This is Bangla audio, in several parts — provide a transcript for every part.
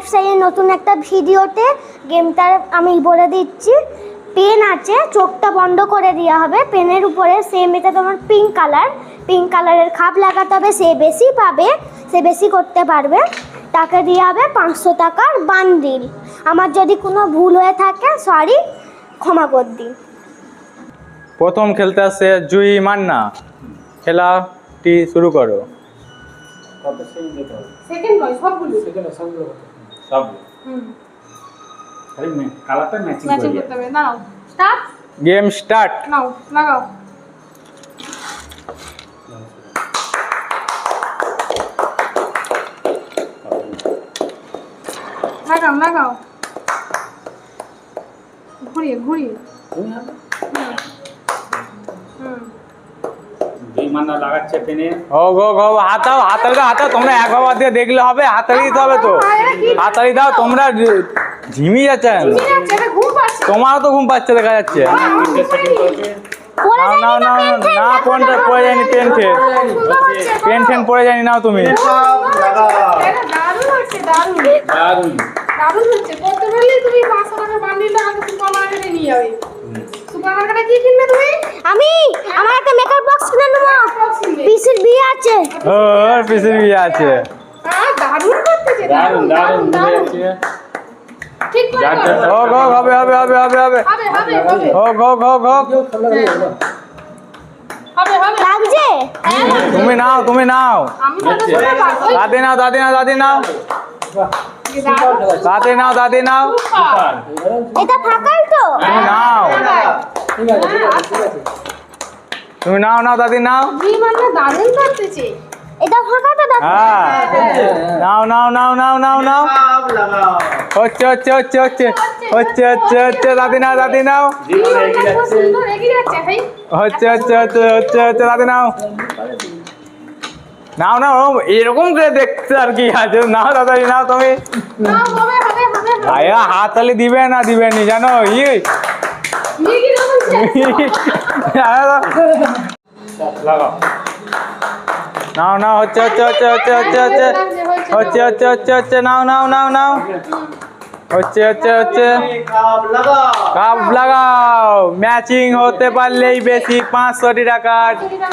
লাইফস্টাইলের নতুন একটা ভিডিওতে গেমটার আমি বলে দিচ্ছি। পেন আছে চোখটা বন্ধ করে দেওয়া হবে। পেনের উপরে সেম এটা তোমার পিঙ্ক কালার পিঙ্ক কালারের খাপ লাগাতে হবে সে বেশি পাবে সে বেশি করতে পারবে। তাকে দেওয়া হবে পাঁচশো টাকার বান্ডিল আমার যদি কোনো ভুল হয়ে থাকে সরি ক্ষমা কর দিন। প্রথম খেলতে আসছে জুই মান্না। খেলাটি শুরু করো। সেকেন্ড নয় সবগুলো। সব। হুম। কালারটা ম্যাচিং ম্যাচিং করতে হবে। Now start game start now লাগাও লাগাও লাগাও। ঘুরিয়ে ঘুরিয়ে হুম হুম দুই লাগাচ্ছে পেনে ও গো গো হাতাও হাতালি দাও হাতাও তোমরা এক বাবা দিয়ে দেখলে হবে হাতালি দিতে হবে তো। হাতালি দাও তোমরা ঘুম পাচ্ছে। তোমারও তো ঘুম পাচ্ছে দেখা যাচ্ছে। নাও নাও নাও না ফোনটা পড়ে যায়নি পেন ঠেন। পেন ঠেন পড়ে যায়নি নাও তুমি। এটা দারুণ দারুণ। দারুণ। হচ্ছে ওর পিসির আছে? হবে হবে হবে হবে তুমি নাও তুমি নাও। দাদি নাও দাদি নাও দাদি নাও। দাদি নাও দাদি নাও। এটা ফাঁকাই তো। নাও। ঠিক আছে ঠিক আছে। তুমি নাও নাও দাদি নাও। এটা ফাঁকা তো হ্যাঁ। নাও নাও নাও নাও নাও নাও। হচ্ছে হচ্ছে হচ্ছে হচ্ছে। হচ্ছে হচ্ছে হচ্ছে দাদি নাও দাদি নাও। হচ্ছে হচ্ছে হচ্ছে হচ্ছে হচ্ছে দাদি নাও। নাও নাও ও এরকম করে দেখতে আর কি আছে। নাও দাদাজি নাও তুমি। নাও, হবে হবে হবে হবে। আয়া হাততালি দিবে না দিবে নি জানো? ই মিকি রকম নাও নাও হচ্ছে হচ্ছে হচ্ছে হচ্ছে হচ্ছে হচ্ছে হচ্ছে হচ্ছে হচ্ছে হচ্ছে নাও নাও নাও নাও হচ্ছে হচ্ছে হচ্ছে কাপ লাগাও ম্যাচিং হতে পারলেই বেশি পাঁচশোটি টাকার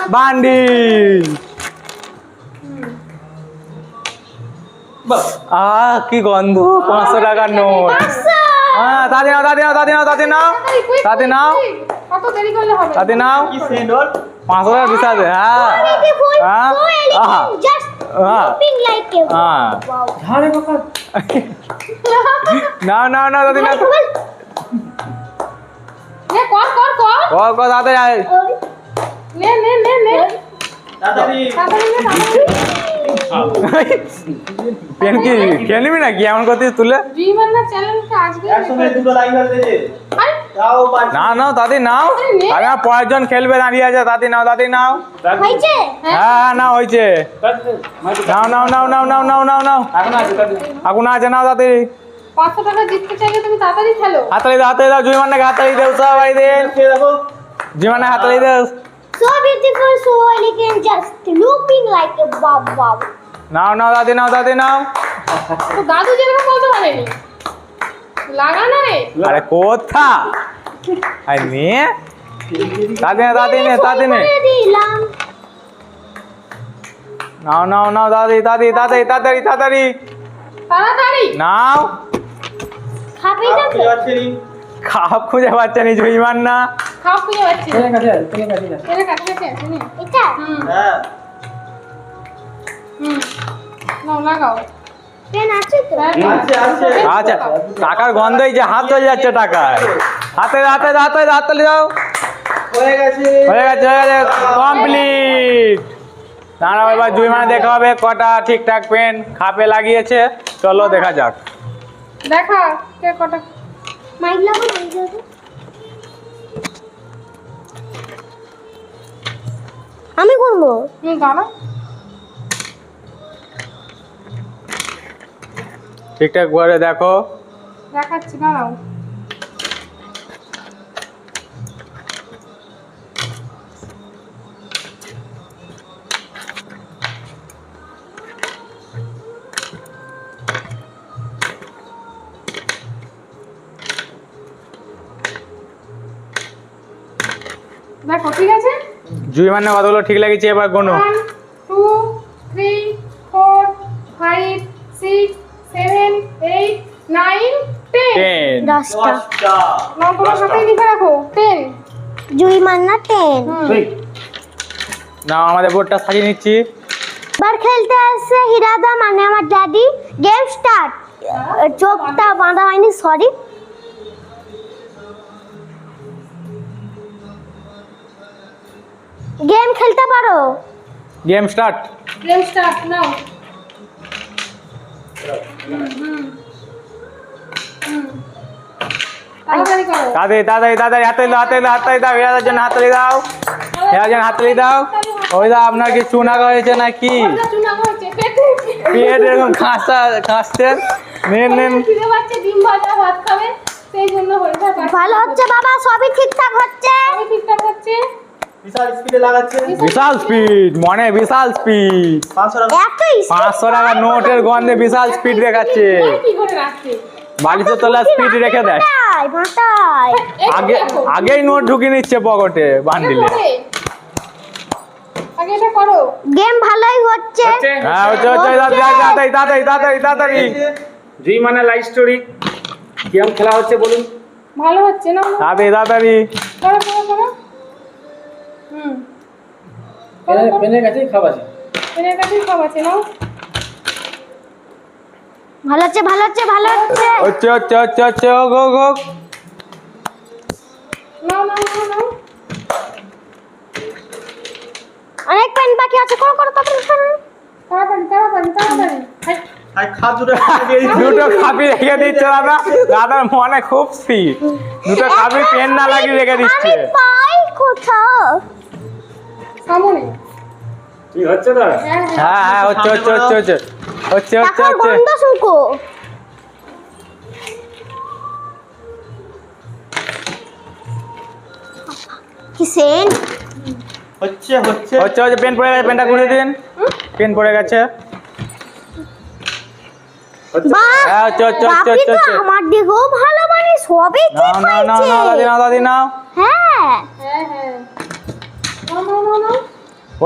বান্ডিল আহ কি গন্ধ পাঁচশো টাকার নোট হ্যাঁ তাতে নাও তাতে নাও তাতে নাও তাতে নাও তাতে নাও। তাতে নাও। পাঁচশো টাকা বিশাল হ্যাঁ। হ্যাঁ। হ্যাঁ।, হ্যাঁ।, হ্যাঁ। নাও না না তাতে নাও। কর কর কর। কর তাতে নে নে নে নে। পেন কি খেয়ে নিবি নাকি? এমন করছিস তুলে? না নাও দাদি নাও। আমি জন খেলবে দাঁড়িয়ে আছে। দাদি নাও দাদি নাও। হ্যাঁ হ্যাঁ না হয়েছে। নাও নাও নাও নাও নাও নাও নাও নাও। এখন আছে আছে নাও দাদি। পাঁচশো টাকা জিততে চাইলে তুমি তাড়াতাড়ি খেলো। হাতালি দাও হাতালি দাও জুইমান্নাকে হাতালি দেও সবাই দে জুইমান্না হাতালি দেও। So beautiful so elegant just looking like a wow wow now now দাদি নাও দাদি নাও। তো দাদু যেরকম বলতে পারেনি। লাগা না রে। আরে কোথা? আরে নিয়ে। দাদি নে দাদি নে দাদি নে। নাও নাও নাও দাদি দাদি দাদি তাড়াতাড়ি তাড়াতাড়ি। তাড়াতাড়ি। নাও। খাবি না খাপ খুঁজে পাচ্ছে নি জুইমান না খাও খুঁজে পাচ্ছি। কাছে কাছে আছে নে। এটা? হুম। হুম। নাও লাগাও। আছে হ্যাঁ, আচ্ছা টাকার গন্ধই যে হাত চলে যাচ্ছে টাকায়। হাতে হাতে হাতে হাততালি যাও হয়ে গেছে। হয়ে গেছে কমপ্লিট দাঁড়াও এবার দুই মানে দেখা হবে কটা ঠিকঠাক পেন খাপে লাগিয়েছে। চলো দেখা যাক। দেখা কে কটা মাইক আমি করব। ঠিকঠাক করে দেখো। দেখাচ্ছি দাঁড়াও। জুই মানে কতগুলো ঠিক লাগিয়েছে এবার কোনো one two three four five six seven eight nine ten দশটা। নম্বরের সাথে লিখে রাখো। টেন জুই মান্না টেন না আমাদের বোর্ডটা সাজিয়ে নিচ্ছি। এবার খেলতে আসছে হিরাদা মানে আমার ড্যাডি গেম স্টার্ট চোখটা বাঁধা হয়নি সরি গেম খেলতে পারো। Game start. Game start now. তাড়াতাড়ি তাড়াতাড়ি তাড়াতাড়ি হাতে দাও হাতে দাও হাতে দাও এরার জন্য হাততালি দাও। জন্য দাও। ওই দা আপনার কি চুনা হয়েছে নাকি? পেটে পেট এরকম খাঁচা খাঁচতে নেন নেন। ডিম ভাজা ভাত খাবে সেই জন্য ভালো হচ্ছে বাবা সবই ঠিকঠাক হচ্ছে। ঠিকঠাক হচ্ছে। বিশাল স্পিডে লাগাচ্ছে। বিশাল স্পিড মনে বিশাল স্পিড পাঁচশো টাকা। নোটের গন্ধে বিশাল স্পিড দেখাচ্ছে। ওই কি করে রাখছে? বালিশের তলা স্পিড রেখে দেয়। আগে আগেই নোট ঢুকিয়ে নিচ্ছে পকেটে বান্ডিলে। করে। আগে এটা করো। গেম ভালোই হচ্ছে। হচ্ছে? হ্যাঁ হচ্ছে হচ্ছে তাড়াতাড়ি তাড়াতাড়ি তাড়াতাড়ি তাড়াতাড়ি দুই মানে লাইভ স্টোরি কিরম খেলা হচ্ছে বলুন? ভালো হচ্ছে না? তাড়াতাড়ি তাড়াতাড়ি। করো করো করো। হুম। পেনের কাছেই খাওয়াছে এর কাছেই সব আছে নাও। ভালো হচ্ছে ভালো হচ্ছে ভালো হচ্ছে। হচ্ছে হচ্ছে হচ্ছে হচ্ছে হোক হোক হোক। নাও নাও নাও নাও। অনেক পেন বাকি আছে করো করো তাড়াতাড়ি তাড়াতাড়ি তাড়াতাড়ি তাড়াতাড়ি। হাই, আর খাজুরে দুটো খাপি রেখে দিচ্ছে দাদা। দাদার মনে খুব স্পিড দুটো খাপি পেন না লাগিয়ে রেখে দিচ্ছে। কোথাও। সামনে কি হচ্ছে হ্যাঁ হ্যাঁ। হ্যাঁ হ্যাঁ হচ্ছে হচ্ছে হচ্ছে হচ্ছে। হচ্ছে হচ্ছে হচ্ছে। গন্ধ শুকো কি সেন্ট হচ্ছে হচ্ছে। হচ্ছে হচ্ছে পেন পড়ে গেছে পেনটা ঘুরিয়ে দিন। পেন পড়ে গেছে। হ্যাঁ হচ্ছে হচ্ছে হচ্ছে বাপি হচ্ছে তো হচ্ছে। আমার দিকেও ভালো মানে সবই ঠিক নাও নাও নাও নাও দাদি হয়েছে নাও দাদি নাও। হ্যাঁ। হ্যাঁ হ্যাঁ।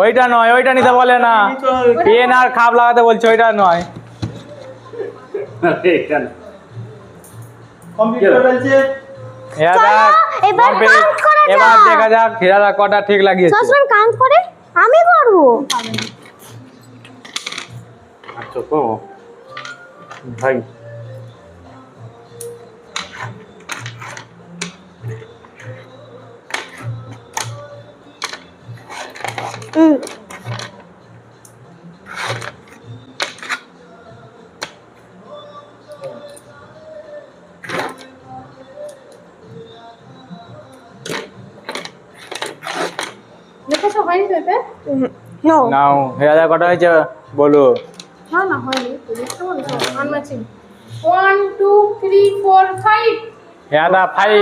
ওইটা নয় ওইটা নিতে বলে না। পেন আর খাপ লাগাতে বলছে ওইটা নয়। এবার দেখ, এবার কমপ্লিট। count করা এবার যাক। দেখা যাক হিরাদা কটা ঠিক লাগিয়েছে। সবসময় কাউন্ট করে আমি করব? আচ্ছা ভাই নাও হিরাদা কটা হয়েছে বলো। না না হয়নি unmatching one two three four five হিরাদা five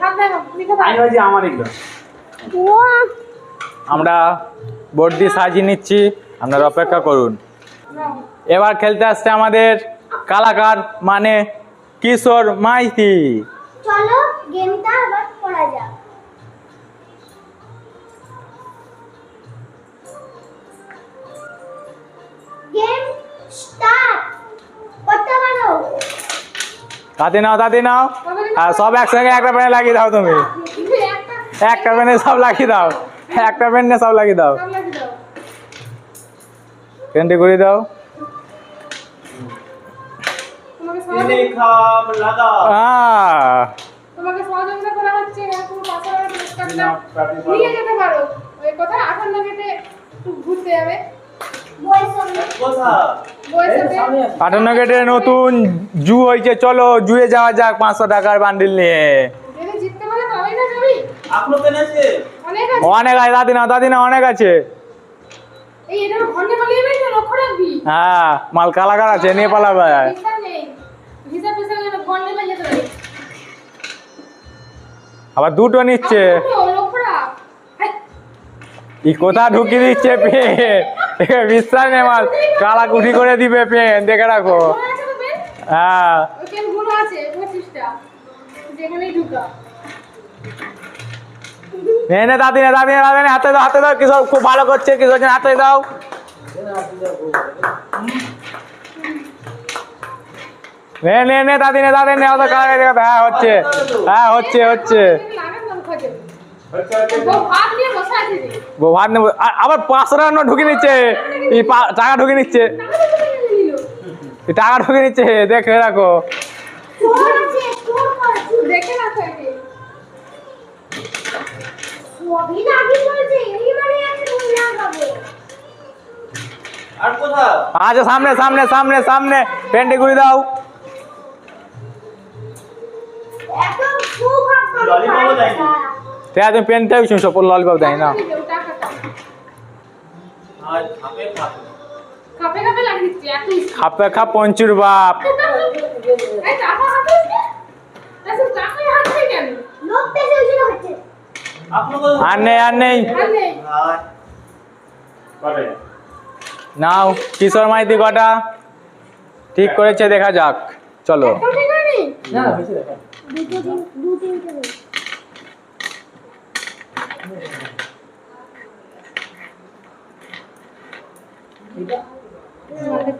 হাত দেখো আমার এগুলো। আমরা বোর্ড দিয়ে সাজিয়ে নিচ্ছি আপনারা অপেক্ষা করুন। এবার খেলতে আসছে আমাদের কালাকার মানে কিশোর মাইতি। চলো গেমটা আবার করা যাক। গেম স্টার্ট করতে পারো তাতে নাও তাতে নাও। আর সব একসঙ্গে একটা পেনে লাগিয়ে দাও তুমি। একটা পেনে সব লাগিয়ে দাও। একটা পেনে সব লাগিয়ে দাও। সব লাগিয়ে দাও। পেনটি ঘুরিয়ে দাও। করা সাথে পাটান্ন গেটে নতুন জু হয়েছে। চলো জুয়ে যাওয়া যাক পাঁচশো টাকার বান্ডিল নিয়ে যদি জিততে পারে তবেই না যাবি এখনও পেন আছে অনেক আছে। অনেক আছে দাদি নাও দাদি অনেক আছে। হ্যাঁ মাল কালাকার আছে নিয়ে পালাবে পারে আবার দুটো নিচ্ছে। কোথা ঢুকিয়ে দিচ্ছে পেন? বিশ্বাস নেই মাল। কালা কুঠি করে দিবে পেন দেখে রাখো। আছে তো পেন? হ্যাঁ। ওই পেনগুলো আছে পঁচিশটা যেখানেই ঢুকা। নে নে, দাদি নে, দাদি দাদি হাতে দাও হাতে দাও কিশোর খুব ভালো করছে কিশোর হাতে দাও। নে নে নে নে দাদি হ্যাঁ হচ্ছে হ্যাঁ হচ্ছে হচ্ছে। আবার পাঁচশো টাকা ঢুকে নিচ্ছে টাকা ঢুকে নিচ্ছে। টাকা ঢুকে নিচ্ছে, দেখে রাখো চোর আছে চোর করে চোর দেখে না থাকে সবই নাকি বলছে এই মানে আছে তুমি লাগাবে আর কোথাও আচ্ছা সামনে সামনে সামনে সামনে। পেন্টে ঘুরে দাও। তুমি পেনটাই শুনছো? ললিপপ দেয় না। আর খাপে পঞ্চুর বাপ। আর নেই আর নেই। নাও কিশোর মাইতি কটা? ঠিক করেছে দেখা যাক। চলো। একদম ঠিক হয়নি দুটো দিন দু তিনটে দিন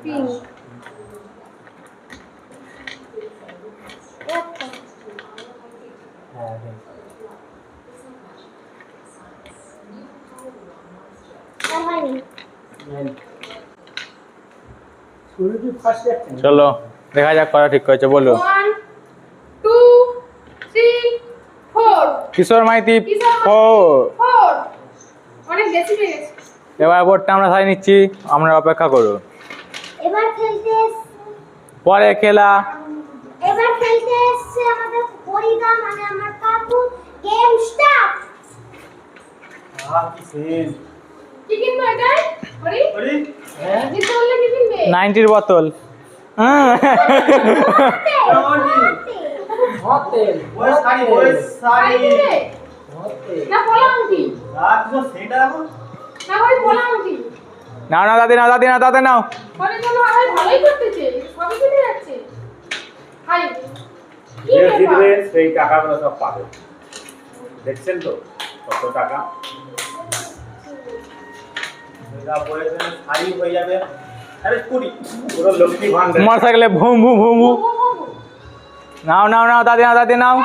পিঙ্ক একটা আর হয়নি চলো দেখা যাক কটা ঠিক করেছে বলো। কিশোর মাইতি ফোর এবার বোর্ডটা আমরা সাজিয়ে নিচ্ছি আমরা অপেক্ষা করুন এবার খেলতে এস- পরে খেলা। এবার খেলতে এসছে আমাদের পরিদা মানে আমার কাকু। গেম স্টার্ট সেন কি ভালোই বোতল সবই কিনে যাচ্ছে হাই কি যে ব্যাপার? জিতবে সেই টাকাগুলো সব পাবে দেখছেন তো কত টাকা হয়ে যাবে আরে কুড়ি। পুরো লক্ষ্মী ভান্ডার মোটর সাইকেলে ভুম ভুম ভুম ভুম। নাও নাও নাও দাদি নাও দাদি নাও।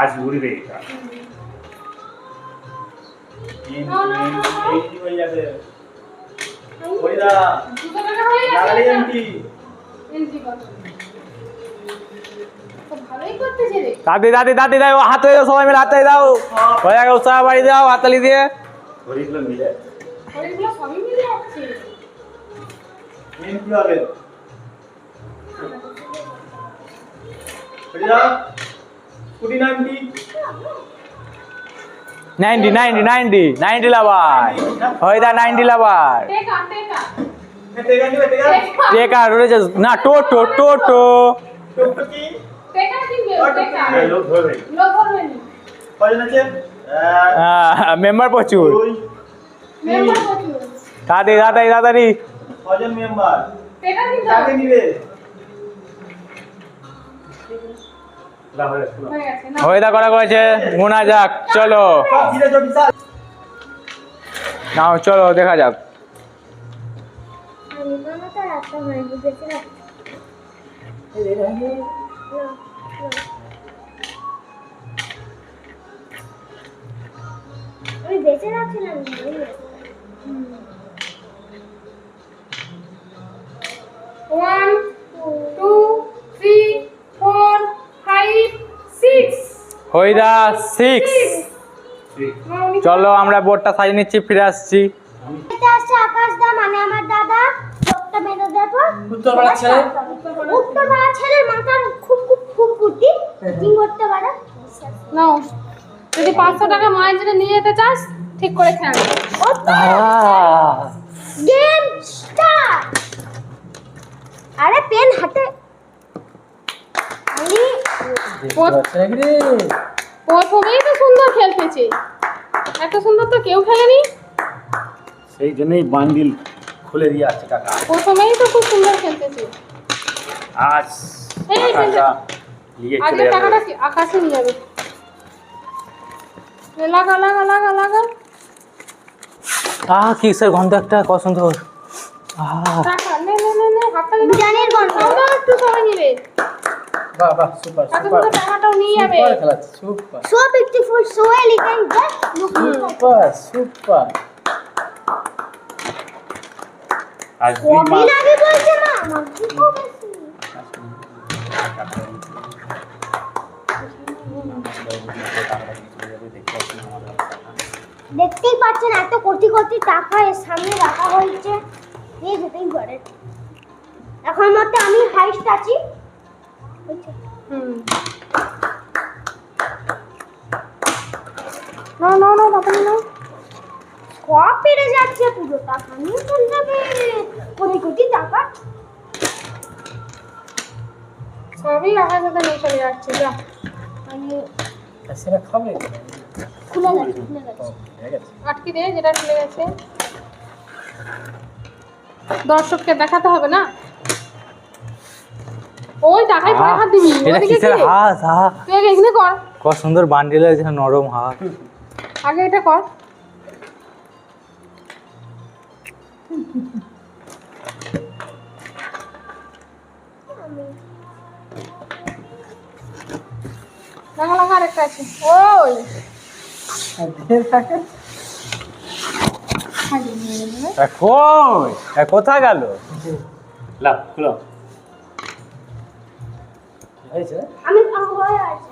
আজ উড়বে দাদি দাদি দাদি দাও হাতে সবাই মিলে হাতে দাও। হয়ে উৎসাহ বাড়ি দাও হাতালি দিয়ে। মিলে। সবই মিলে যাচ্ছে হবে। লাভার। হয়ে লাভার। টেকা টেকা। টেকা নিবে টেকা। টেকা। না টোটো টোটো। টুকি টেকা। কিনবে টেকা লোক ধরবে। লোক ধরবে নি। কজন আছে? এক, মেম্বার প্রচুর। দাদি দাদাই দাদারি কজন মেম্বার কাকে নিবে না করা করেছে। গুনা যাক চলো। নাও চলো দেখা যাক। হয় না আমি বেঁচে রাখছিলাম one two three four five six হয়ে সিক্স চলো আমরা বোর্ডটা সাজিয়ে নিচ্ছি ফিরে আসছি। আকাশ দা মানে আমার দাদা। চোখটা মেরে দেবো। উত্তরপাড়ার ছেলে? উত্তরপাড়ার ছেলের মাথার খুব খুব খুব কুটি কি করতে পারে? নাও। যদি পাঁচশো টাকা মায়ের জন্য নিয়ে যেতে চাস ঠিক করে গেম স্টার্ট আরে পেন হাতে। আমি প্রথমেই তো সুন্দর খেলতেছে। এত সুন্দর তো কেউ খেলেনি? সেই জন্যই বান্ডিল খুলে দিয়ে আছে টাকা প্রথমেই তো খুব সুন্দর খেলতেছে। আজ এই, এই, নিয়ে চলে যাবে। টাকাটা আকাশে নিয়ে যাবে। লাগা লাগা লাগা লাগা। আহ কিসের গন্ধ একটা কত সুন্দর আহ দেখতেই পাচ্ছেন এত কোটি কোটি টাকা এর সামনে রাখা হয়েছে। নিয়ে যেতেই পারে। এখন মতে আমি হাইস্ট আছি। নাও নাও তাড়াতাড়ি নাও সব পেরে যাচ্ছে পুরো টাকা। নিয়ে চলে যাবে? কোটি কোটি টাকা। সবই রাখার সাথে নিয়ে চলে যাচ্ছে যা। আমি সেটা খাবে? খুলে গেছে খুলে গেছে। আটকে দে যেটা খুলে গেছে। দর্শককে দেখাতে হবে না? ওই টাকায় পরে হাত দিবি এটা কিসের? হাত তুই এখানে কর। কত সুন্দর বান্ডিল হয়েছে নরম হাত। আগে এটা কর। লাগা লাগা আরেকটা আছে। ওই। কই কোথায় গেল? লাভ খুলো। আমি আমি হয়ে আছে।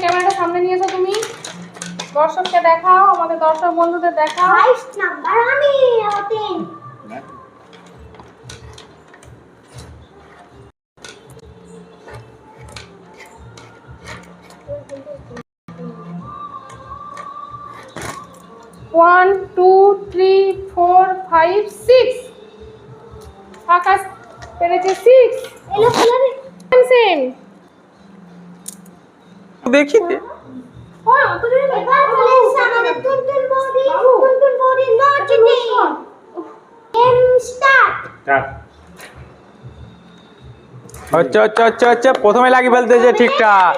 ক্যামেরাটা সামনে নিয়ে এসো তুমি? দর্শককে দেখাও আমাদের দর্শক বন্ধুদের দেখাও। নাম্বার আমি one two three four five six Akash পেরেছে সিক্স সেম দেখি দে। হচ্ছে হচ্ছে হচ্ছে হচ্ছে প্রথমে লাগি ফেলতেছে ঠিকঠাক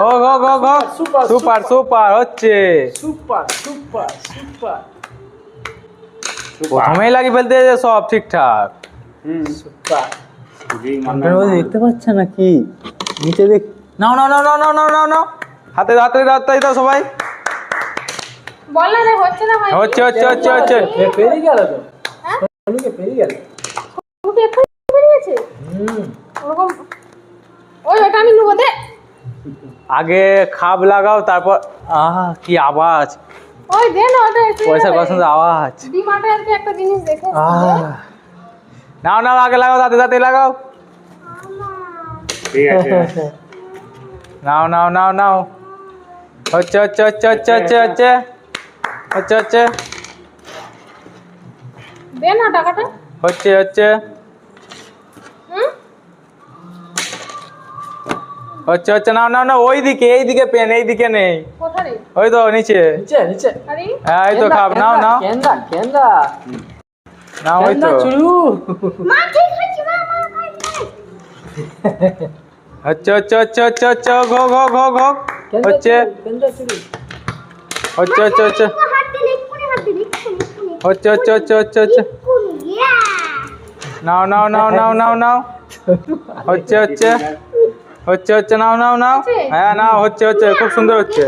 হোক হোক হোক হোক সুপার, সুপার। হচ্ছে। Super super super. প্রথমেই লাগি ফেলতেছে সব ঠিকঠাক। হুম সুপার। দেখতে পাচ্ছে না কি নিচে দেখ নাও নাও নাও নাও নাও নাও নাও। নাও হাতে হাতে হাতে দাও সবাই। বল না হচ্ছে না হচ্ছে হচ্ছে হচ্ছে হচ্ছে। পেরিয়ে গেল তো। হ্যাঁ? পেরিয়ে গেল মুখে এক্ষুনি বেরিয়েছে হুম ওরকম ওই ওটা আমি নেব দে আগে খাপ লাগাও তারপর আহ কি আওয়াজ। ওই দে না ওটা পয়সা পছন্দ আওয়াজ। ডিমার্টে আর কি একটা জিনিস দেখে। নাও নাও আগে লাগাও তাতে তাতে লাগাও। ঠিক আছে। নাও নাও নাও নাও। হচ্ছে হচ্ছে হচ্ছে হচ্ছে হচ্ছে হচ্ছে। হচ্ছে হচ্ছে। দে না টাকাটা। হচ্ছে হচ্ছে। হচ্ছে হচ্ছে নাও নাও না ওই দিকে এই দিকে পেন এই দিকে নেই ওই তো নিচে। নিচে নিচে। হ্যাঁ এই তো খাপ নাও নাও। কেন্দা কেন্দা। নাও ওই তো। চুরু। মা ঠিক আছে মা মা মা হচ্ছে। হচ্ছে হচ্ছে হচ্ছে হচ্ছে ইয়া। নাও নাও নাও নাও নাও নাও। হচ্ছে হচ্ছে হচ্ছে হচ্ছে নাও নাও নাও হ্যাঁ নাও হচ্ছে হচ্ছে খুব সুন্দর হচ্ছে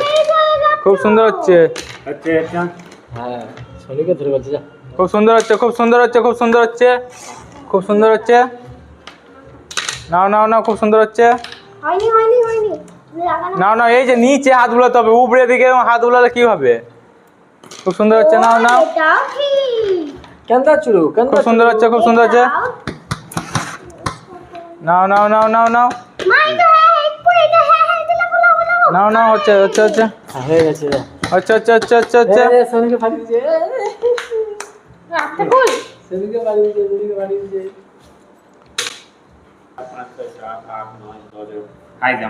খুব সুন্দর হচ্ছে হচ্ছে হ্যাঁ সোনুকে ধরে বলছে যা খুব সুন্দর হচ্ছে খুব সুন্দর হচ্ছে খুব সুন্দর হচ্ছে খুব সুন্দর হচ্ছে নাও নাও নাও খুব সুন্দর হচ্ছে নাও নাও এই যে নিচে হাত বুলাতে হবে উপরে দিকে হাত বুলালে কি হবে খুব সুন্দর হচ্ছে নাও নাও কেন্দা চুরু খুব সুন্দর হচ্ছে খুব সুন্দর হচ্ছে নাও নাও নাও নাও নাও না না হচ্ছে হচ্ছে হচ্ছে হয়ে গেছে হচ্ছে হচ্ছে হচ্ছে হচ্ছে হচ্ছে সোনিকে ফাটিয়েছে রাতে বল সোনিকে ফাটিয়েছে সোনিকে ফাটিয়েছে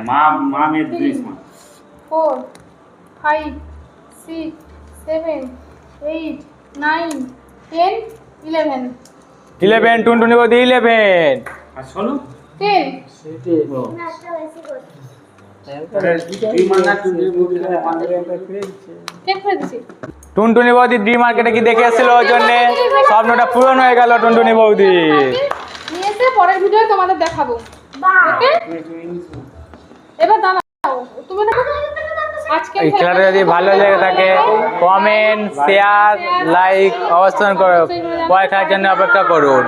মা মা মেয়ে দুই মা four five six seven eight nine ten eleven eleven Tuntuni বৌদি ইলেভেন আর শোনো টুনটুনি বৌদি ডি মার্কেটে কি দেখে এসেছিল ওই জন্য? স্বপ্নটা পূরণ হয়ে গেল টুনটুনি বৌদি। নিয়ে এসে পরের ভিডিও তোমাদের দেখাবো। ওকে? এবার দাঁড়াও। তুমি এই খেলাটা যদি ভালো লেগে থাকে কমেন্ট শেয়ার লাইক অবস্থান করো। পরে খেলার জন্য অপেক্ষা করুন।